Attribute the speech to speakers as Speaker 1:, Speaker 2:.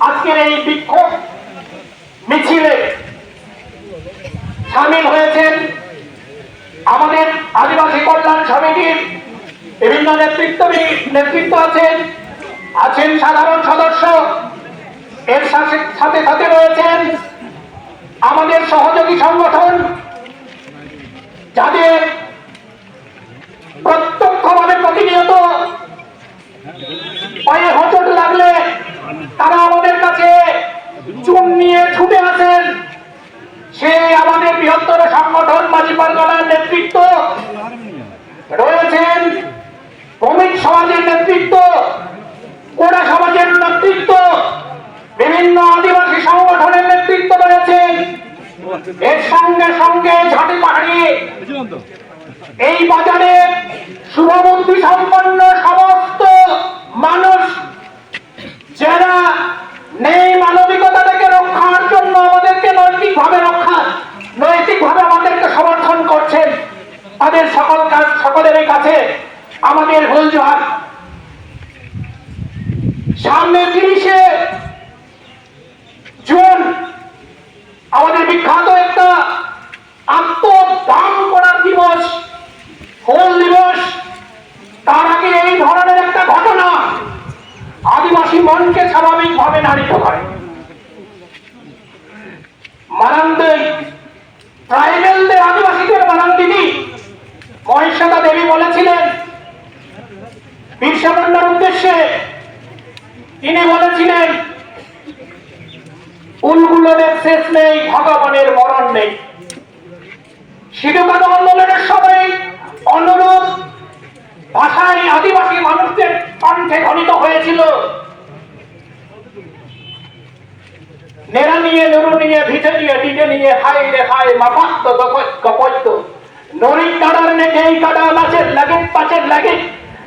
Speaker 1: আজকের এই বিক্ষোভ মিছিলে সামিল হয়েছেন আমাদের আদিবাসী কল্যাণ সমিতির বিভিন্ন নেতৃত্ব নেতৃত্ব আছেন আছেন সাধারণ সদস্য। এর সাথে সাথে রয়েছেন আমাদের সহযোগী সংগঠন, যাদের বৃহত্তর সংগঠন মাঝি পারগনার নেতৃত্ব। রয়েছেন শ্রমিক সমাজের নেতৃত্ব, কোড়া সমাজের নেতৃত্ব, বিভিন্ন আদিবাসী সংগঠনের নেতৃত্ব রয়েছেন। এর সঙ্গে সঙ্গে ঝাঁটি পাহাড়ি। এই বাজারে শুভবুদ্ধি সম্পন্ন সমস্ত কাছে আমাদের হুলজোহার সামনে তিরিশে জুন, আমাদের বিখ্যাত একটা আত্মদান করার দিবস, হোল দিবস। তার আগে এই ধরনের একটা ঘটনা আদিবাসী মনকে স্বাভাবিকভাবে নাড়িত করে মারান্তে বিরসা উদ্দেশ্যে তিনি বলেছিলেন, উলগুলোদের শেষ নেই, ভগবানের মরণ নেই। সিধুকাত আন্দোলনের সময় অনুরূপ ভাষায় আদিবাসী মানুষদের কণ্ঠে ধ্বনিত হয়েছিল। নেড়া নিয়ে, নুরু নিয়ে ভিটে নিয়ে ডিটে নিয়ে হাই রে হাই মাপাত্ত গপত্য নরিক কাড়ার নেকেই কাড়া নাচের লাগে পাচের লাগে